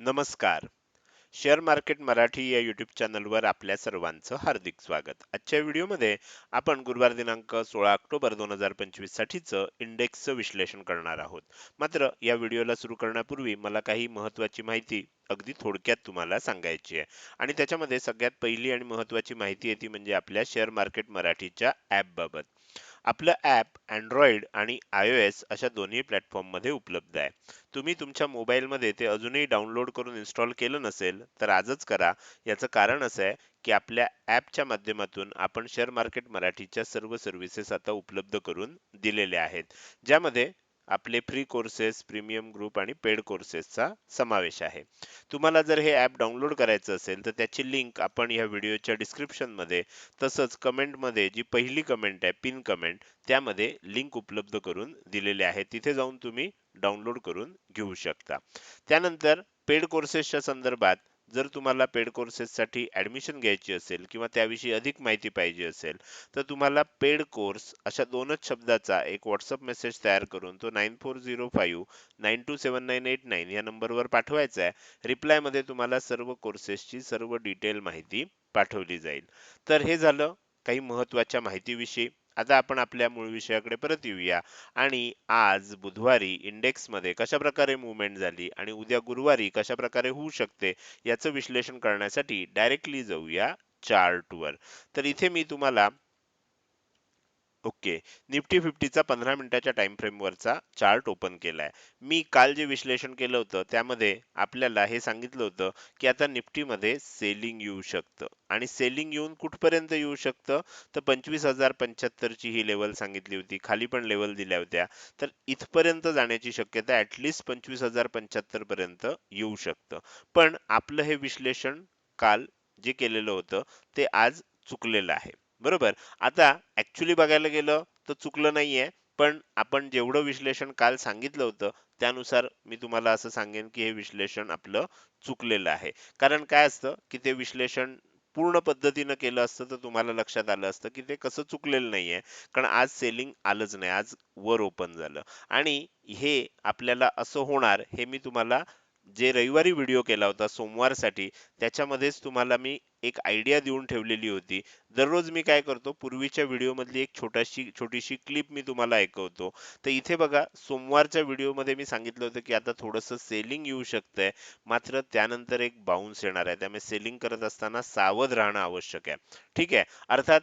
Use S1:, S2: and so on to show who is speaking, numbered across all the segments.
S1: नमस्कार. Share market Marathi या YouTube चॅनलवर आपल्या सर्वांचं हार्दिक स्वागत. आजच्या व्हिडिओमध्ये आपण गुरुवार दिनांक सोळा ऑक्टोबर दोन हजार पंचवीस साठीचं इंडेक्सचं विश्लेषण करणार आहोत. मात्र या व्हिडिओला सुरू करण्यापूर्वी मला काही महत्त्वाची माहिती अगदी थोडक्यात तुम्हाला सांगायची आहे. आणि त्याच्यामध्ये सगळ्यात पहिली आणि महत्त्वाची माहिती आहे ती म्हणजे आपल्या शेअर मार्केट मराठीच्या ॲपबाबत आपलं ॲप अँड्रॉइड आणि आय ओ एस अशा दोन्ही प्लॅटफॉर्ममध्ये उपलब्ध आहे. तुम्ही तुमच्या मोबाईलमध्ये ते अजूनही डाउनलोड करून इन्स्टॉल केलं नसेल तर आजच करा. याचं कारण असं आहे की आपल्या ॲपच्या माध्यमातून आपण शेअर मार्केट मराठीच्या सर्व सर्व्हिसेस आता उपलब्ध करून दिलेल्या आहेत. ज्यामध्ये आपले फ्री कोर्सेस प्रीमियम ग्रुप आणि पेड कोर्सेसचा समावेश आहे. तुम्हाला जर हे ॲप डाउनलोड करायचं असेल तर त्याची लिंक आपण या व्हिडिओच्या डिस्क्रिप्शनमध्ये तसंच कमेंटमध्ये जी पहिली कमेंट आहे पिन कमेंट त्यामध्ये लिंक उपलब्ध करून दिलेले आहे तिथे जाऊन तुम्ही डाउनलोड करून घेऊ शकता. त्यानंतर पेड कोर्सेसच्या संदर्भात जर तुम्हाला पेड कोर्सेससाठी ऍडमिशन घ्यायची असेल किंवा त्याविषयी अधिक माहिती पाहिजे असेल तर तुम्हाला पेड कोर्स अशा दोनच शब्दाचा एक व्हॉट्सअप मेसेज तयार करून तो nine four zero five nine two seven nine eight nine या नंबरवर पाठवायचा आहे. रिप्लायमध्ये तुम्हाला सर्व कोर्सेसची सर्व डिटेल माहिती पाठवली जाईल. तर हे झालं काही महत्त्वाच्या माहितीविषयी. आता आपण आपल्या मूळ विषयाकडे परत येऊया. आणि आज बुधवारी इंडेक्समध्ये कशा प्रकारे मुवमेंट झाली आणि उद्या गुरुवारी कशा प्रकारे होऊ शकते याचं विश्लेषण करण्यासाठी डायरेक्टली जाऊया चार्टवर. तर इथे मी तुम्हाला ओके. निफ्टी फिफ्टीचा पंधरा मिनिटाच्या टाइम फ्रेम चार्ट ओपन केलाय. मी काल जे विश्लेषण केलं होतं त्यामध्ये आपल्याला हे सांगितलं होतं की आता निफ्टीमध्ये सेलिंग येऊ शकतं. आणि सेलिंग येऊन कुठपर्यंत येऊ शकतं? तर पंचवीस हजार पंच्याहत्तर ची ही लेवल सांगितली होती. खाली पण लेवल दिल्या होत्या. तर इथपर्यंत जाण्याची शक्यता ॲटलिस्ट पंचवीस हजार पंच्याहत्तर पर्यंत येऊ शकतं. पण आपलं हे विश्लेषण काल जे केलेलं होतं ते आज चुकलेलं आहे. बरोबर. आता ऍक्च्युली बघायला गेलं तर चुकलं नाहीये पण आपण जेवढं विश्लेषण काल सांगितलं होतं त्यानुसार मी तुम्हाला असं सांगेन की हे विश्लेषण आपलं चुकलेलं आहे. कारण काय असतं की ते विश्लेषण पूर्ण पद्धतीनं केलं असतं तर तुम्हाला लक्षात आलं असतं की ते कसं चुकलेलं नाहीये. कारण आज सेलिंग आलंच नाही आज वर ओपन झालं. आणि हे आपल्याला असं होणार हे मी तुम्हाला जे रविवारी व्हिडिओ केला होता सोमवारसाठी त्याच्यामध्येच तुम्हाला मी एक आयडिया देऊन ठेवलेली होती. दररोज मी काय करतो पूर्वीच्या व्हिडिओ मधली एक छोटाशी छोटीशी क्लिप मी तुम्हाला ऐकवतो. तर इथे बघा सोमवारच्या व्हिडिओमध्ये मी सांगितलं होतं की आता थोडंसं सेलिंग येऊ शकतंय. मात्र त्यानंतर एक बाउन्स येणार आहे. त्यामुळे सेलिंग करत असताना सावध राहणं आवश्यक आहे. ठीक आहे? अर्थात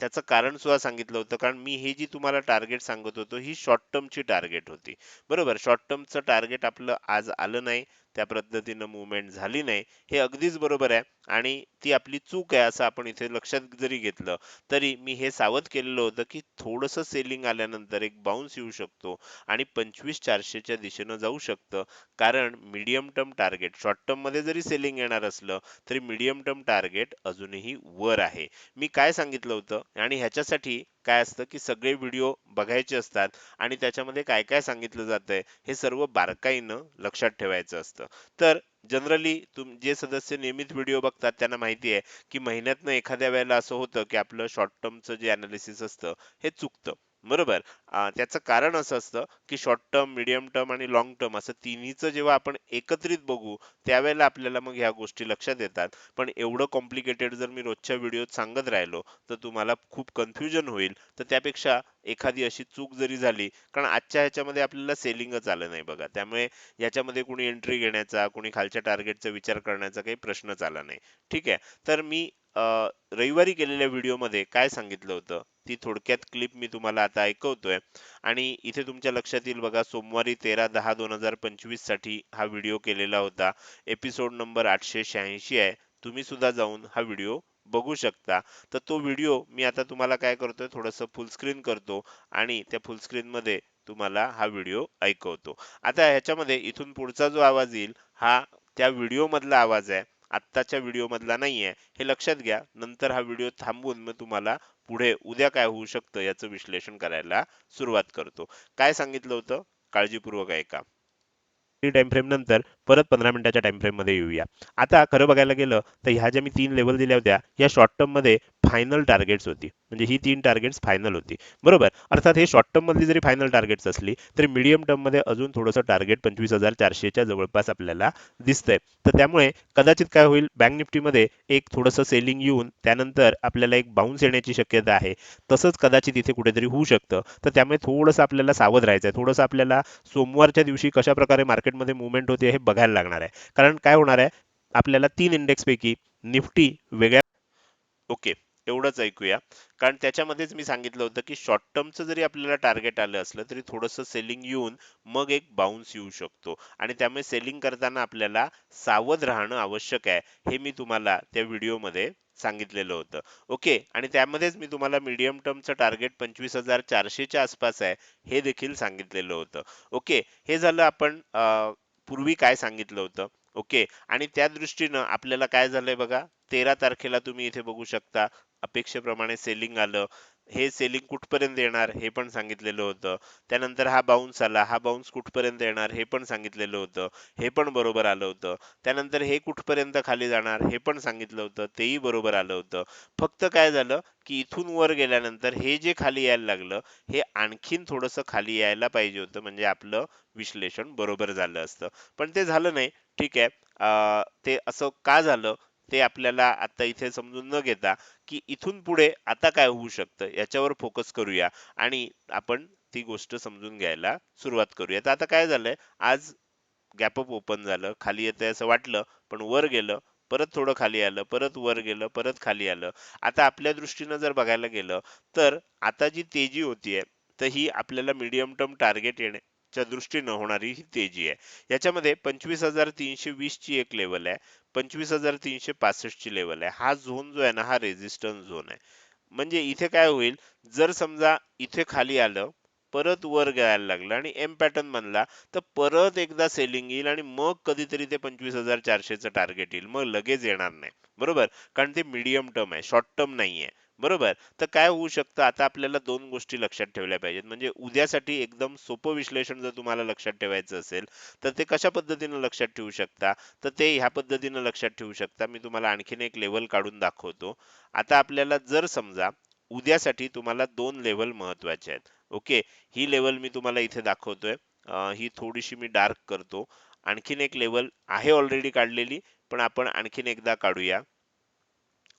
S1: त्याचं कारण सुद्धा सांगितलं होतं. कारण मी हे जी तुम्हाला टार्गेट सांगत होतो ही शॉर्ट टर्मची टार्गेट होती. बरोबर? शॉर्ट टर्मचं टार्गेट आपलं आज आलं नाही. त्या पद्धतीनं मुवमेंट झाली नाही. हे अगदीच बरोबर आहे. आणि ती आपली चूक आहे असं आपण इथे लक्षात जरी घेतलं तरी मी हे सावध केलेलं होतं की थोडंसं सेलिंग आल्यानंतर एक बाउन्स येऊ शकतो आणि पंचवीस चारशेच्या दिशेनं जाऊ शकतं. कारण मीडियम टर्म टार्गेट शॉर्ट टर्ममध्ये जरी सेलिंग येणार असलं तरी मीडियम टर्म टार्गेट अजूनही वर आहे. मी काय सांगितलं होतं? आणि ह्याच्यासाठी काय असतं की सगळे व्हिडिओ बघायचे असतात आणि त्याच्यामध्ये काय काय सांगितलं जातंय हे सर्व बारकाईनं लक्षात ठेवायचं असतं. तर जनरली तुम जे सदस्य नियमित व्हिडिओ बघतात त्यांना माहिती आहे की महिन्यातनं एखाद्या वेळेला असं होतं की आपलं शॉर्ट टर्मचं जे अनालिसिस असतं हे चुकतं. बरोबर. त्याचं कारण असं असतं की शॉर्ट टर्म मिडियम टर्म आणि लॉंग टर्म असं तिन्हीचं जेव्हा आपण एकत्रित बघू त्यावेळेला आपल्याला मग ह्या गोष्टी लक्षात येतात. पण एवढं कॉम्प्लिकेटेड जर मी रोजच्या व्हिडिओत सांगत राहिलो तर तुम्हाला खूप कन्फ्युजन होईल. तर त्यापेक्षा एखादी अशी चूक जरी झाली कारण आजच्या ह्याच्यामध्ये आपल्याला सेलिंगच आलं नाही बघा. त्यामुळे याच्यामध्ये कुणी एंट्री घेण्याचा कुणी खालच्या टार्गेटचा विचार करण्याचा काही प्रश्नच आला नाही. ठीक आहे? तर मी रविवारी केलेल्या व्हिडिओमध्ये काय सांगितलं होतं? ती थोडक्यात क्लिप मी तुम्हाला आता ऐकवतोय. आणि इथे तुमच्या लक्षात येईल बघा सोमवारी तेरा दहा दोन हजार पंचवीससाठी हा व्हिडिओ केलेला होता. एपिसोड नंबर आठशे शहाऐंशी आहे. तुम्ही सुद्धा जाऊन हा व्हिडिओ बघू शकता. तर तो व्हिडिओ मी आता तुम्हाला काय करतोय थोडस फुलस्क्रीन करतो आणि त्या फुलस्क्रीनमध्ये मध्ये तुम्हाला हा व्हिडिओ ऐकवतो. आता ह्याच्यामध्ये इथून पुढचा जो आवाज येईल हा त्या व्हिडिओ मधला आवाज आहे. आत्ताच्या व्हिडिओ मधला नाहीये. हे लक्षात घ्या. नंतर हा व्हिडिओ थांबवून मग तुम्हाला पुढे उद्या काय होऊ शकतं याचं विश्लेषण करायला सुरुवात करतो. काय सांगितलं होतं? काळजीपूर्वक ऐका. टाइम फ्रेम नंतर परत पंधरा मिनिटाच्या टाइम फ्रेममध्ये येऊया. आता खरं बघायला गेलं तर ह्या ज्या मी तीन लेवल दिल्या होत्या या शॉर्ट टर्ममध्ये फायनल टार्गेट्स होती. म्हणजे ही तीन टार्गेट्स फायनल होती. बरोबर? अर्थात हे शॉर्ट टर्ममधली जरी फायनल टार्गेट्स असली तरी मिडियम टर्ममध्ये अजून थोडंसं टार्गेट पंचवीस हजार चारशेच्या जवळपास आपल्याला दिसतंय. तर त्यामुळे कदाचित काय होईल? बँक निफ्टीमध्ये एक थोडंसं सेलिंग येऊन त्यानंतर आपल्याला एक बाउन्स येण्याची शक्यता आहे. तसंच कदाचित इथे कुठेतरी होऊ शकतं. तर त्यामुळे थोडंसं आपल्याला सावध राहायचं आहे थोडंसं आपल्याला सोमवारच्या दिवशी कशा प्रकारे मार्केटमध्ये मुवमेंट होते हे बघायला लागणार आहे. कारण काय होणार आहे? आपल्याला तीन इंडेक्स पैकी निफ्टी वेगळ्या ओके एवढंच ऐकूया. कारण त्याच्यामध्येच मी सांगितलं होतं की शॉर्ट टर्मचं जरी आपल्याला टार्गेट आलं असलं तरी थोडंसं सेलिंग येऊन मग एक बाउन्स येऊ शकतो. आणि त्यामुळे सेलिंग करताना आपल्याला सावध राहणं आवश्यक आहे हे मी तुम्हाला त्या व्हिडिओमध्ये सांगितलेलं होतं. ओके आणि त्यामध्येच मी तुम्हाला मीडियम टर्मचं टार्गेट पंचवीस हजार चारशेच्या आसपास आहे हे देखील सांगितलेलं होतं. ओके हे झालं आपण पूर्वी काय सांगितलं होतं? ओके आणि त्या दृष्टीनं आपल्याला काय झालंय बघा तेरा तारखेला तुम्ही इथे बघू शकता अपेक्षेप्रमाणे सेलिंग आलं. हे सेलिंग कुठपर्यंत येणार हे पण सांगितलेलं होतं. त्यानंतर हा बाउन्स आला. हा बाउन्स कुठपर्यंत येणार हे पण सांगितलेलं होतं. हे पण बरोबर आलं होतं. त्यानंतर हे कुठपर्यंत खाली जाणार हे पण सांगितलं होतं. तेही बरोबर आलं होतं. फक्त काय झालं की इथून वर गेल्यानंतर हे जे खाली यायला लागलं हे आणखीन थोडंसं खाली यायला पाहिजे होतं. म्हणजे आपलं विश्लेषण बरोबर झालं असतं. पण ते झालं नाही. ठीक आहे. अं, ते असं का झालं? ते आपल्याला आता इथे समजून न घेता की इथून पुढे आता काय होऊ शकतं याच्यावर फोकस करूया. आणि आपण ती गोष्ट समजून घ्यायला सुरुवात करूया. तर आता काय झालंय? आज गॅपअप ओपन झालं. खाली येतंय असं वाटलं पण वर गेलं परत थोडं खाली आलं परत वर गेलं परत खाली आलं. आता आपल्या दृष्टीनं जर बघायला गेलं तर आता जी तेजी होतीये तर ही आपल्याला मीडियम टर्म टार्गेट येणे च्या दृष्टीनं होणारी ही तेजी आहे. याच्यामध्ये पंचवीस हजार तीनशे वीस ची एक लेवल आहे. पंचवीस हजार तीनशे पासष्ट ची लेवल आहे. हा झोन जो आहे ना हा रेझिस्टन्स झोन आहे. म्हणजे इथे काय होईल? जर समजा इथे खाली आलं परत वर गायला लागलं आणि एम पॅटर्न बनला तर परत एकदा सेलिंग येईल आणि मग कधीतरी ते पंचवीस हजार चारशेचं टार्गेट येईल. मग लगेच येणार नाही. बरोबर? कारण ते मिडियम टर्म आहे. शॉर्ट टर्म नाहीये. बरोबर. तर काय होऊ शकतं? आता आपल्याला दोन गोष्टी लक्षात ठेवल्या पाहिजेत. म्हणजे उद्यासाठी एकदम सोपं विश्लेषण जर तुम्हाला लक्षात ठेवायचं असेल तर ते कशा पद्धतीने लक्षात ठेवू शकता? तर ते ह्या पद्धतीनं लक्षात ठेवू शकता. मी तुम्हाला आणखीन एक लेवल काढून दाखवतो. आता आपल्याला जर समजा उद्यासाठी तुम्हाला दोन लेवल महत्त्वाचे आहेत. ओके? ही लेवल मी तुम्हाला इथे दाखवतोय. ही थोडीशी मी डार्क करतो. आणखीन एक लेवल आहे ऑलरेडी काढलेली पण आपण आणखीन एकदा काढूया.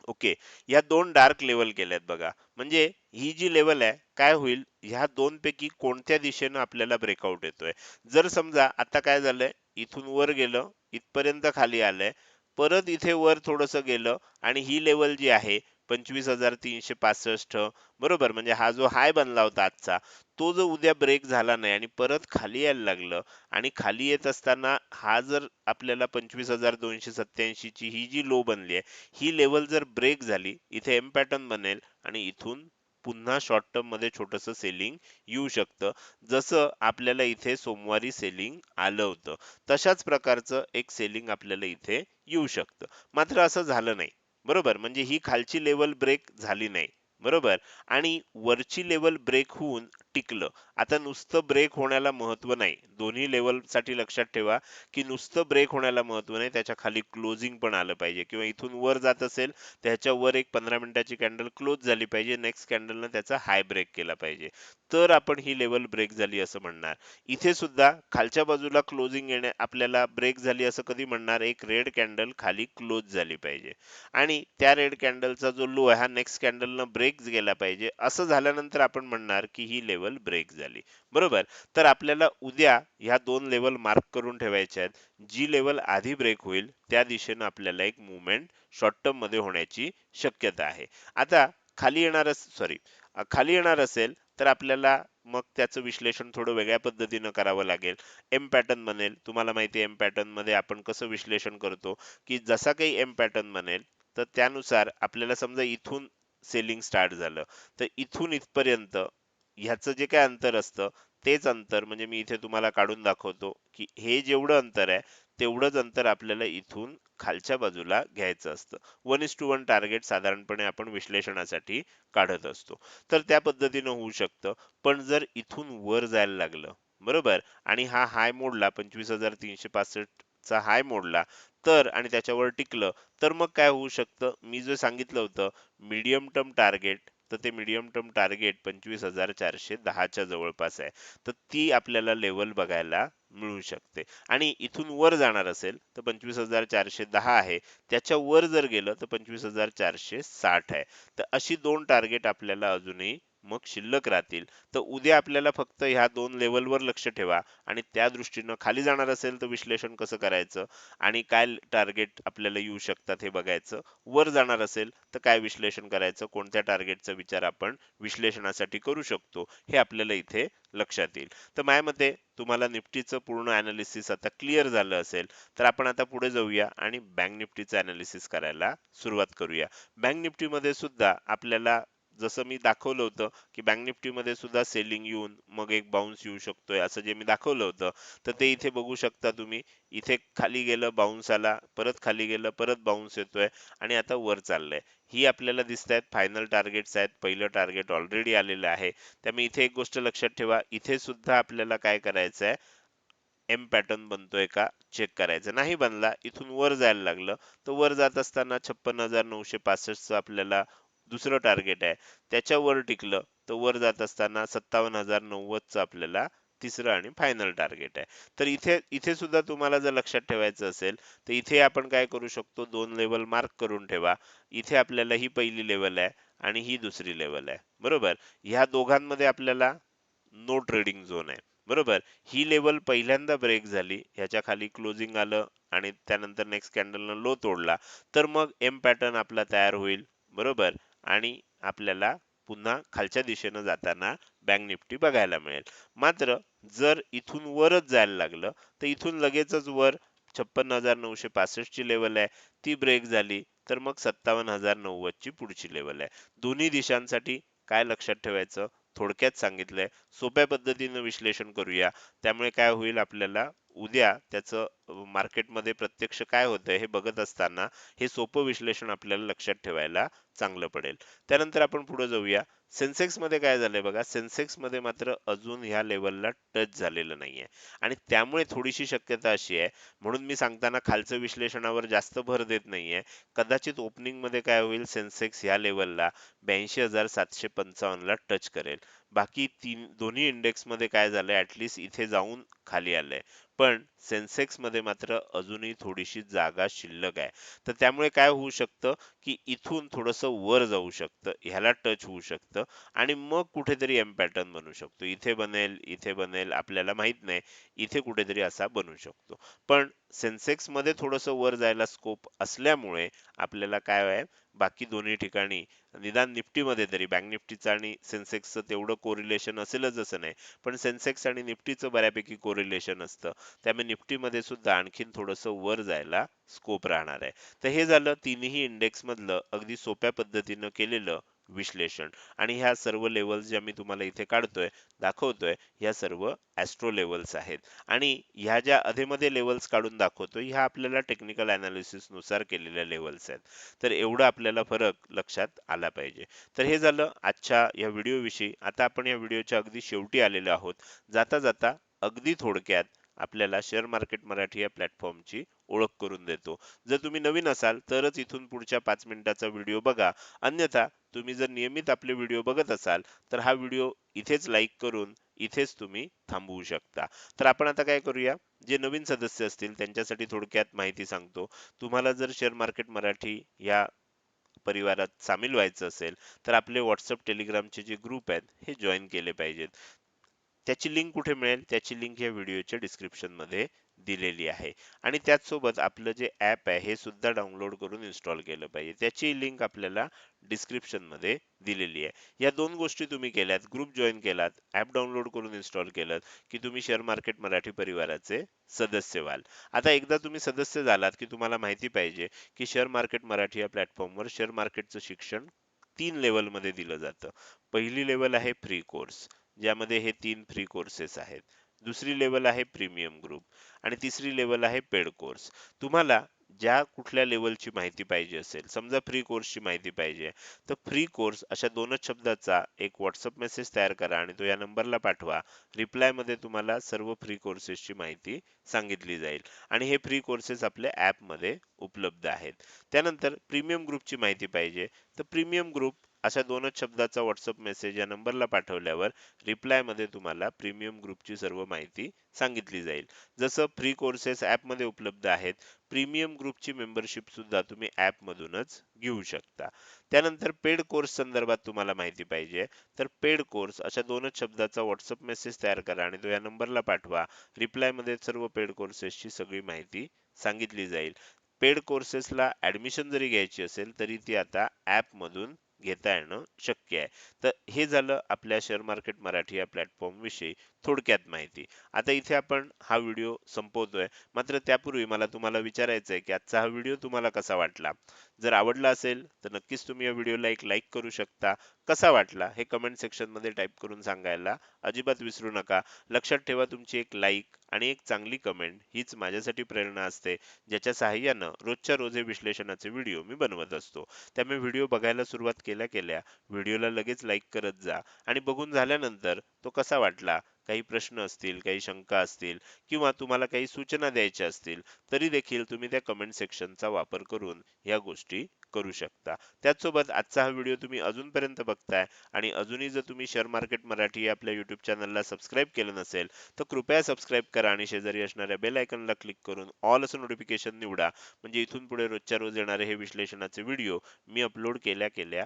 S1: ओके. या दोन डार्क लेवल केल्यात बघा. म्हणजे ही जी लेवल आहे काय होईल? ह्या दोन पैकी कोणत्या दिशेनं आपल्याला ब्रेकआउट येतोय? जर समजा आता काय झालंय? इथून वर गेलं इथपर्यंत खाली आलंय. परत इथे वर थोडस गेलं आणि ही लेवल जी आहे पंचवीस हजार तीनशे पासष्ट. बरोबर म्हणजे हा जो हाय बनला होता आजचा तो जो उद्या ब्रेक झाला नाही आणि परत खाली यायला लागलं आणि खाली येत असताना हा जर आपल्याला पंचवीस हजार दोनशे सत्याऐंशी ची ही जी लो बनली आहे ही लेवल जर ब्रेक झाली इथे एम पॅटर्न बनेल आणि इथून पुन्हा शॉर्ट टर्ममध्ये छोटस सेलिंग येऊ शकतं. जसं आपल्याला इथे सोमवारी सेलिंग आलं होतं तशाच प्रकारचं एक सेलिंग आपल्याला इथे येऊ शकतं. मात्र असं झालं नाही. बरोबर? म्हणजे ही खालची लेवल ब्रेक झाली नाही. बरोबर? आणि वरची लेवल ब्रेक होऊन टिकलं. आता नुसतं ब्रेक होण्याला महत्त्व नाही. दोन्ही लेवलसाठी लक्षात ठेवा की नुसतं ब्रेक होण्याला महत्त्व नाही. त्याच्याखाली क्लोजिंग पण आलं पाहिजे. किंवा इथून वर जात असेल त्याच्या वर एक पंधरा मिनिटाची कॅन्डल क्लोज झाली पाहिजे. नेक्स्ट कॅन्डलनं त्याचा हाय ब्रेक केला पाहिजे. तर आपण ही लेवल ब्रेक झाली असं म्हणणार. इथे सुद्धा खालच्या बाजूला क्लोजिंग येणे आपल्याला ब्रेक झाली असं कधी म्हणणार एक रेड कॅन्डल खाली क्लोज झाली पाहिजे. आणि त्या रेड कॅन्डलचा जो लो आहे हा नेक्स्ट कॅन्डलनं ब्रेक गेला पाहिजे. असं झाल्यानंतर आपण म्हणणार की ही लेवल ब्रेक झाली. बरोबर? तर आपल्याला उद्या ह्या दोन लेवल मार्क करून ठेवायच्या आहेत. जी लेवल आधी ब्रेक होईल त्या दिशेनं आपल्याला एक मुवमेंट शॉर्ट टर्ममध्ये होण्याची शक्यता आहे. आता खाली येणार सॉरी खाली येणार असेल तर आपल्याला मग त्याचं विश्लेषण थोडं वेगळ्या पद्धतीनं करावं लागेल. एम पॅटर्न बनेल. तुम्हाला माहिती आहे एम पॅटर्नमध्ये आपण कसं विश्लेषण करतो? की जसा काही एम पॅटर्न बनेल तर त्यानुसार आपल्याला समजा इथून सेलिंग स्टार्ट झालं. तर इथून इथपर्यंत ह्याचं जे काय अंतर असतं तेच अंतर म्हणजे मी इथे तुम्हाला काढून दाखवतो की हे जेवढं अंतर आहे तेवढंच अंतर आपल्याला इथून खालच्या बाजूला घ्यायचं असतं. One is two one target साधारणपणे आपण विश्लेषणासाठी काढत असतो. तर त्या पद्धतीनं होऊ शकतं पण जर इथून वर जायला लागलं बरोबर? आणि हा हाय मोडला पंचवीस हजार तीनशे पासष्ट चा हाय मोडला तर आणि त्याच्यावर टिकलं तर मग काय होऊ शकतं? मी जे सांगितलं होतं मीडियम टर्म टार्गेट तर ते मीडियम टर्म टार्गेट पंचवीस हजार चारशे दहाच्या जवळपास आहे. तर ती आपल्याला लेवल बघायला मिळू शकते. आणि इथून वर जाणार असेल तर पंचवीस हजार चारशे दहा आहे. त्याच्या वर जर गेलं तर पंचवीस हजार चारशे साठ आहे. तर अशी दोन टार्गेट आपल्याला अजूनही मग शिल्लक राहतील. तर उद्या आपल्याला फक्त ह्या दोन लेवलवर लक्ष ठेवा आणि त्या दृष्टीनं खाली जाणार असेल तर विश्लेषण कसं करायचं आणि काय टार्गेट आपल्याला येऊ शकतात हे बघायचं. वर जाणार असेल तर काय विश्लेषण करायचं? कोणत्या टार्गेटचा विचार आपण विश्लेषणासाठी करू शकतो? हे आपल्याला इथे लक्षात येईल. तर माझ्या मते तुम्हाला निफ्टीचं पूर्ण अनालिसिस आता क्लिअर झालं असेल तर आपण आता पुढे जाऊया आणि बँक निफ्टीचं अनालिसिस करायला सुरुवात करूया. बँक निफ्टीमध्ये सुद्धा आपल्याला जसं मी दाखवलं होतं की बँक निफ्टीमध्ये सुद्धा सेलिंग येऊन मग एक बाउन्स येऊ शकतोय असं जे मी दाखवलं होतं. तर ते इथे बघू शकता तुम्ही. इथे खाली गेलं बाउन्स आला परत खाली गेलं परत बाउन्स येतोय आणि आता वर चाललंय. ही आपल्याला दिसत आहेत फायनल टार्गेट्स आहेत पहिलं टार्गेट ऑलरेडी आलेलं आहे. त्यामुळे इथे एक गोष्ट लक्षात ठेवा इथे सुद्धा आपल्याला काय करायचं आहे एम पॅटर्न बनतोय का? चेक करायचं. नाही बनला इथून वर जायला लागलं. तर वर जात असताना छप्पन हजार नऊशे पासष्टचं आपल्याला दुसरं टार्गेट आहे. त्याच्यावर टिकलं तर वर जात असताना सत्तावन्न हजार नव्वदचं आपल्याला तिसरं आणि फायनल टार्गेट आहे. तर इथे इथे सुद्धा तुम्हाला जर लक्षात ठेवायचं असेल तर इथे आपण काय करू शकतो? दोन लेवल मार्क करून ठेवा. इथे आपल्याला ही पहिली लेवल आहे आणि ही दुसरी लेवल आहे. बरोबर? ह्या दोघांमध्ये आपल्याला नो ट्रेडिंग झोन आहे. बरोबर? ही लेवल पहिल्यांदा ब्रेक झाली ह्याच्या खाली क्लोजिंग आलं आणि त्यानंतर नेक्स्ट कॅन्डलनं लो तोडला. तर मग एम पॅटर्न आपला तयार होईल. बरोबर? आणि आपल्याला पुन्हा खालच्या दिशेनं जाताना बँक निफ्टी बघायला मिळेल. मात्र जर इथून वरच जायला लागलं तर इथून लगेचच वर छप्पन हजार नऊशे पासष्ट ची लेवल आहे. ती ब्रेक झाली तर मग सत्तावन्न हजार नव्वद ची पुढची लेवल आहे. दोन्ही दिशांसाठी काय लक्षात ठेवायचं? थोडक्यात सांगितलंय. सोप्या पद्धतीनं विश्लेषण करूया. त्यामुळे काय होईल आपल्याला? उद्या त्याचं मार्केटमध्ये प्रत्यक्ष काय होतंय हे बघत असताना हे सोपं विश्लेषण आपल्याला लक्षात ठेवायला चांगलं पडेल. त्यानंतर आपण पुढे जाऊया. सेन्सेक्समध्ये काय झालंय बघा सेन्सेक्समध्ये मात्र अजून ह्या लेवलला टच झालेलं नाहीये. आणि त्यामुळे थोडीशी शक्यता अशी आहे म्हणून मी सांगताना खालचं विश्लेषणावर जास्त भर देत नाहीये. कदाचित ओपनिंगमध्ये काय होईल सेन्सेक्स ह्या लेवलला ब्याऐंशी हजार सातशे पंचावन्नला टच करेल. बाकी तीन दोन्ही इंडेक्समध्ये काय झालंय ॲटलिस्ट इथे जाऊन खाली आलंय. पण सेन्सेक्समध्ये मात्र अजूनही थोडीशी जागा शिल्लक आहे. तर त्यामुळे काय होऊ शकतं की इथून थोडंसं वर जाऊ शकतं ह्याला टच होऊ शकतं आणि मग कुठेतरी एम पॅटर्न बनू शकतो. इथे बनेल इथे बनेल आपल्याला माहीत नाही इथे कुठेतरी असा बनू शकतो. पण सेन्सेक्समध्ये थोडंसं वर जायला स्कोप असल्यामुळे आपल्याला काय आहे बाकी दोन्ही ठिकाणी निदान निफ्टीमध्ये तरी बँक निफ्टीचं आणि सेन्सेक्सचं तेवढं कोरिलेशन असेलच असं नाही. पण सेन्सेक्स आणि निफ्टीचं बऱ्यापैकी कोरिलेशन असतं. त्यामुळे निफ्टीमध्ये सुद्धा आणखीन थोडंसं वर जायला स्कोप राहणार आहे. तर हे झालं तिन्ही इंडेक्समधलं अगदी सोप्या पद्धतीनं केलेलं विश्लेषण. आणि ह्या सर्व लेवल्स ज्या मी तुम्हाला इथे काढतोय दाखवतोय ह्या सर्व ॲस्ट्रो लेवल्स आहेत. आणि ह्या ज्या अधेमध्ये लेवल्स काढून दाखवतोय ह्या आपल्याला टेक्निकल अनालिसिसनुसार केलेल्या लेवल्स आहेत. तर एवढं आपल्याला फरक लक्षात आला पाहिजे. तर हे झालं आजच्या या व्हिडिओविषयी आता आपण या व्हिडिओच्या अगदी शेवटी आलेलो आहोत. जाता जाता अगदी थोडक्यात आपल्याला शेअर मार्केट मराठी या प्लॅटफॉर्मची ओळख करून देतो. जर तुम्ही नवीन असाल तरच इथून पुढच्या पाच मिनिटाचा व्हिडिओ बघा. अन्यथा तुम्ही जर नियमित आपले व्हिडिओ बघत असाल तर हा व्हिडिओ इथेच लाईक करून इथेच तुम्ही थांबवू शकता. तर आपण आता काय करूया? जे नवीन सदस्य असतील त्यांच्यासाठी थोडक्यात माहिती सांगतो. तुम्हाला जर शेअर मार्केट मराठी या परिवारात सामील व्हायचं असेल तर आपले व्हॉट्सअप टेलिग्रामचे जे ग्रुप आहेत हे जॉईन केले पाहिजेत. त्याची लिंक कुठे मिळेल? त्याची लिंक या व्हिडिओच्या डिस्क्रिप्शनमध्ये दिलेली आहे. आणि त्याचसोबत आपलं जे ऍप आहे हे सुद्धा डाउनलोड करून इन्स्टॉल केलं पाहिजे. त्याची लिंक आपल्याला डिस्क्रिप्शनमध्ये दिलेली आहे. या दोन गोष्टी तुम्ही केल्यात ग्रुप जॉईन केलात ऍप डाउनलोड करून इन्स्टॉल केलं की तुम्ही शेअर मार्केट मराठी परिवाराचे सदस्य व्हाल. आता एकदा तुम्ही सदस्य झालात की तुम्हाला माहिती पाहिजे की शेअर मार्केट मराठी या प्लॅटफॉर्मवर शेअर मार्केटचं शिक्षण तीन लेवलमध्ये दिलं जातं. पहिली लेवल आहे फ्री कोर्स ज्यामध्ये हे तीन फ्री कोर्सेस आहेत. दुसरी लेवल आहे प्रीमियम ग्रुप आणि तिसरी लेवल आहे पेड कोर्स तुम्हाला ज्या कुठल्या लेवलची माहिती पाहिजे असेल समजा फ्री कोर्सची माहिती पाहिजे तर फ्री कोर्स अशा दोनच शब्दाचा एक व्हॉट्सअप मेसेज तयार करा आणि तो या नंबरला पाठवा. रिप्लायमध्ये तुम्हाला सर्व फ्री कोर्सेसची माहिती सांगितली जाईल. आणि हे फ्री कोर्सेस आपल्या ऍपमध्ये उपलब्ध आहेत. त्यानंतर प्रीमियम ग्रुपची माहिती पाहिजे. तर प्रीमियम ग्रुप अशा दोनच शब्दाचा व्हॉट्सअप मेसेज या नंबरला पाठवल्यावर रिप्लायमध्ये तुम्हाला प्रीमियम ग्रुपची सर्व माहिती सांगितली जाईल. जसं फ्री कोर्सेस मध्ये उपलब्ध आहेत प्रीमियम ग्रुपची मेंबरशिप सुद्धा तुम्ही ऍप मधूनच घेऊ शकता. त्यानंतर पेड कोर्स संदर्भात तुम्हाला माहिती पाहिजे. तर पेड कोर्स अशा दोनच शब्दाचा व्हॉट्सअप मेसेज तयार करा आणि तो या नंबरला पाठवा. रिप्लायमध्ये सर्व पेड कोर्सेसची सगळी माहिती सांगितली जाईल. पेड कोर्सेसला ऍडमिशन जरी घ्यायची असेल तरी ती आता ॲपमधून घेता येणं शक्य आहे. तर हे झालं आपल्या शेअर मार्केट मराठी या प्लॅटफॉर्मविषयी थोडक्यात माहिती. आता इथे आपण हा व्हिडिओ संपवतोय. मात्र त्यापूर्वी मला तुम्हाला विचारायचं आहे की आजचा हा व्हिडिओ तुम्हाला कसा वाटला? जर आवडला असेल तर नक्कीच तुम्ही या व्हिडिओला एक लाईक करू शकता. कसा वाटला? हे कमेंट सेक्शनमध्ये टाईप करून सांगायला अजिबात विसरू नका. लक्षात ठेवा तुमची एक लाईक आणि एक चांगली कमेंट हीच माझ्यासाठी प्रेरणा असते ज्याच्या सहाय्यानं रोजच्या रोज हे विश्लेषणाचे व्हिडिओ मी बनवत असतो. त्यामुळे व्हिडिओ बघायला सुरुवात केल्या केल्या व्हिडिओला लगेच लाईक करत जा. आणि बघून झाल्यानंतर तो कसा वाटला? काही प्रश्न असतील काही शंका असतील किंवा तुम्हाला काही सूचना द्यायच्या असतील तरी देखील तुम्ही त्या कमेंट सेक्शनचा वापर करून या गोष्टी करू शकता. त्याचसोबत आजचा हा व्हिडिओ तुम्ही अजूनपर्यंत बघताय आणि अजूनही जर तुम्ही शेअर मार्केट मराठी या आपल्या युट्यूब चॅनलला सबस्क्राईब केलं नसेल तर कृपया सबस्क्राईब करा आणि शेजारी असणाऱ्या बेल आयकनला क्लिक करून ऑल असं नोटिफिकेशन निवडा. म्हणजे इथून पुढे रोजच्या रोज येणारे हे विश्लेषणाचे व्हिडिओ मी अपलोड केल्या केल्या